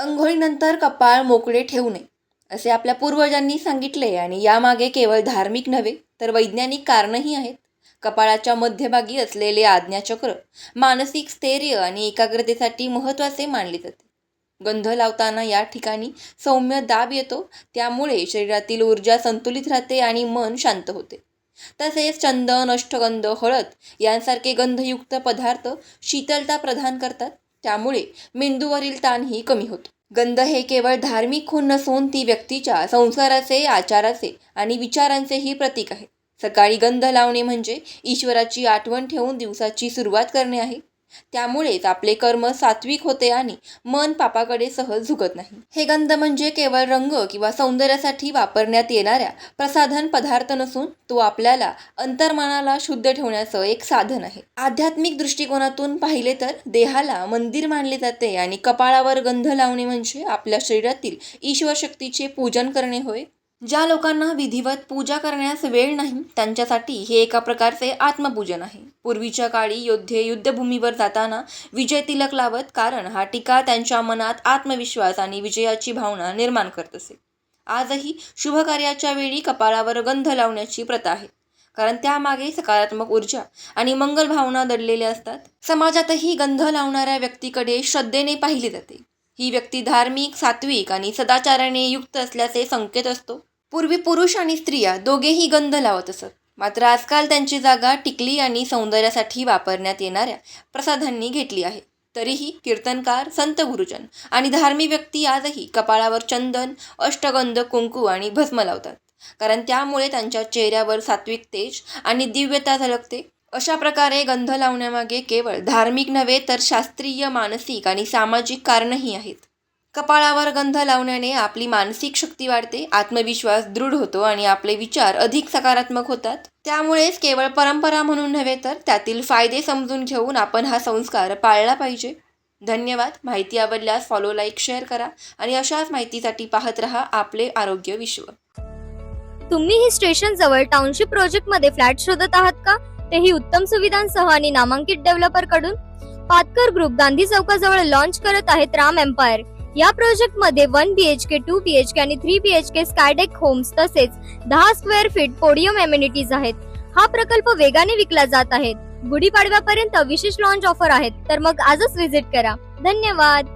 अंघोळीनंतर कपाळ मोकळे ठेवू नये असे आपल्या पूर्वजांनी सांगितले आणि यामागे केवळ धार्मिक नव्हे तर वैज्ञानिक कारणही आहेत. कपाळाच्या मध्यभागी असलेले आज्ञाचक्र मानसिक स्थैर्य आणि एकाग्रतेसाठी महत्त्वाचे मानले जाते. गंध लावताना या ठिकाणी सौम्य दाब येतो त्यामुळे शरीरातील ऊर्जा संतुलित राहते आणि मन शांत होते. तसेच चंदन अष्टगंध हळद यांसारखे गंधयुक्त पदार्थ शीतलता प्रदान करतात. त्यामुळे मेंदूवरील ताणही कमी होतो. गंध हे केवळ धार्मिक खूण नसून ती व्यक्तीच्या संसाराचे आचाराचे आणि विचारांचेही प्रतीक आहे. सकाळी गंध लावणे म्हणजे ईश्वराची आठवण ठेवून दिवसाची सुरुवात करणे आहे. त्यामुळेच आपले कर्म सात्विक होते आणि मन पापाकडे सहज झुकत नाही. हे गंध म्हणजे केवळ रंग किंवा सौंदर्यासाठी वापरण्यात येणाऱ्या प्रसाधन पदार्थ नसून तो आपल्याला अंतर्मनाला शुद्ध ठेवण्याचं एक साधन आहे. आध्यात्मिक दृष्टिकोनातून पाहिले तर देहाला मंदिर मानले जाते आणि कपाळावर गंध लावणे म्हणजे आपल्या शरीरातील ईश्वर शक्तीचे पूजन करणे होय. ज्या लोकांना विधिवत पूजा करण्यास वेळ नाही त्यांच्यासाठी हे एका प्रकारचे आत्मपूजन आहे. पूर्वीच्या काळी योद्धे युद्धभूमीवर जाताना विजय तिलक लावत कारण हा टीका त्यांच्या मनात आत्मविश्वास आणि विजयाची भावना निर्माण करत असे. आजही शुभ कार्याच्या वेळी कपाळावर गंध लावण्याची प्रथा आहे. कारण त्यामागे सकारात्मक ऊर्जा आणि मंगल भावना दडलेल्या असतात. समाजातही गंध लावणाऱ्या व्यक्तीकडे श्रद्धेने पाहिले जाते. ही व्यक्ती धार्मिक सात्विक आणि सदाचाराने युक्त असल्याचे संकेत असतो. पूर्वी पुरुष आणि स्त्रिया दोघेही गंध लावत असत. मात्र आजकाल त्यांची जागा टिकली आणि सौंदर्यासाठी वापरण्यात येणाऱ्या प्रसाधांनी घेतली आहे. तरीही कीर्तनकार संत गुरुजन आणि धार्मिक व्यक्ती आजही कपाळावर चंदन अष्टगंध कुंकू आणि भस्म लावतात. कारण त्यामुळे त्यांच्या चेहऱ्यावर सात्विक तेज आणि दिव्यता झलकते. अशा प्रकारे गंध लावण्यामागे केवळ धार्मिक नव्हे तर शास्त्रीय मानसिक आणि सामाजिक कारणही आहेत. कपाळावर गंध लावण्याने आपली मानसिक शक्ती वाढते आत्मविश्वास दृढ होतो आणि आपले विचार अधिक सकारात्मक होतात. त्यामुळेच केवळ परंपरा म्हणून नव्हे तर त्यातील फायदे समजून घेऊन आपण हा संस्कार पाळला पाहिजे. धन्यवाद. माहिती आवडल्यास फॉलो लाईक शेअर करा आणि अशाच माहितीसाठी पाहत रहा आपले आरोग्य विश्व. तुम्ही ही स्टेशन जवळ टाउनशिप प्रोजेक्टमध्ये फ्लॅट शोधत आहात का? तेही उत्तम सुविधांसह आणि नामांकित डेव्हलपरकडून. पातकर ग्रुप गांधी चौकाजवळ लॉन्च करत आहेत राम एम्पायर या प्रोजेक्टमध्ये वन बीएचके टू बीएचके आणि थ्री बीएचके स्कायडेक होम्स तसेच दहा स्क्वेअर फीट पोडियम एम्युनिटीज आहेत. हा प्रकल्प वेगाने विकला जात आहे. गुढीपाडव्यापर्यंत विशेष लॉन्च ऑफर आहेत. तर मग आजच व्हिजिट करा. धन्यवाद.